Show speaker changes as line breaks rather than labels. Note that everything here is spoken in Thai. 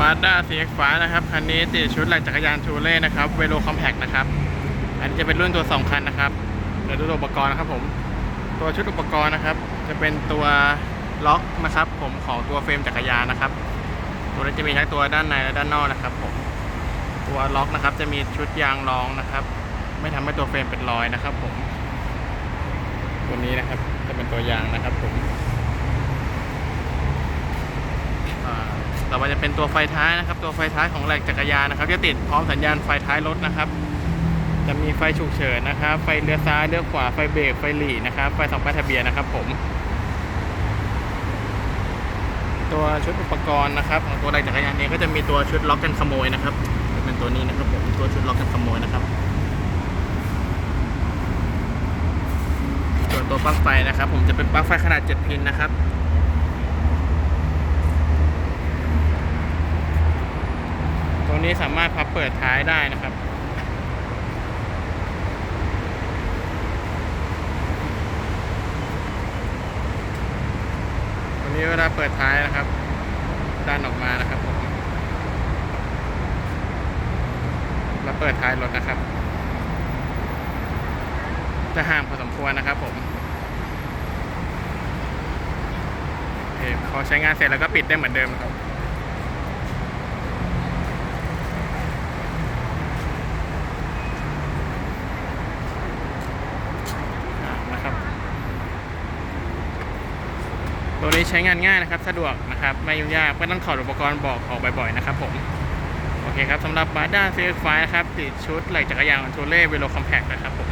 มาด้า CX ฟ้านะครับ คันนี้ติดชุดหลักจักรยานชูเล่นะครับเวโ o คอมแพกนะครับ อันนี้จะเป็นรุ่นตัวสองคันนะครับเดี๋ยวดูอุปกรณ์นะครับผม ตัวชุดอุปกรณ์นะครับ จะเป็นตัวล็อกนะครับ ผมของตัวเฟรมจักรยานนะครับ ตัวนี้จะมีทั้งตัวด้านในและด้านนอกนะครับผม ตัวล็อกนะครับจะมีชุดยางรองนะครับ ไม่ทำให้ตัวเฟรมเป็นรอยนะครับ ผม ตัวนี้นะครับจะเป็นตัวยางนะครับผม อ่า ต่อไปจะเป็นตัวไฟท้ายนะครับ ตัวไฟท้ายของแหลกจักรยานนะครับจะติดพร้อมสัญญาณไฟท้ายรถนะครับ จะมีไฟฉุกเฉินนะครับ ไฟเลี้ยวซ้ายเลี้ยวขวาไฟเบรกไฟหลีนะครับไฟสองป้ายทะเบียนนะครับ ผม ตัวชุดอุปกรณ์นะครับของตัวแหลกจักรยานเองก็จะมีตัวชุดล็อกกันขโมยนะครับจะเป็นตัวนี้นะครับผมตัวชุดล็อกกันขโมยนะครับส่วนตัวปลั๊กไฟนะครับ ผมจะเป็นปลั๊กไฟขนาด 7 พินนะครับ รงนี้สามารถพับเปิดท้ายได้นะครับ ตรงนี้เวลาเปิดท้ายนะครับดันออกมานะครับผมแล้วเปิดท้ายรถนะครับ จะห่างพอสมควรนะครับผมพอใช้งานเสร็จแล้วก็ปิดได้เหมือนเดิมครับ อ่านะครับ ตัวนี้ใช้งานง่ายนะครับ สะดวกนะครับ ไม่ยุ่งยากไม่ต้องถอดอุปกรณ์บอกออกบ่อยๆนะครับผม โอเคครับสำหรับ b a d a CX5 นะครับ ติดชุดไหล่จักรยานทูเล่เวโ o คอมแพ t นะครับผม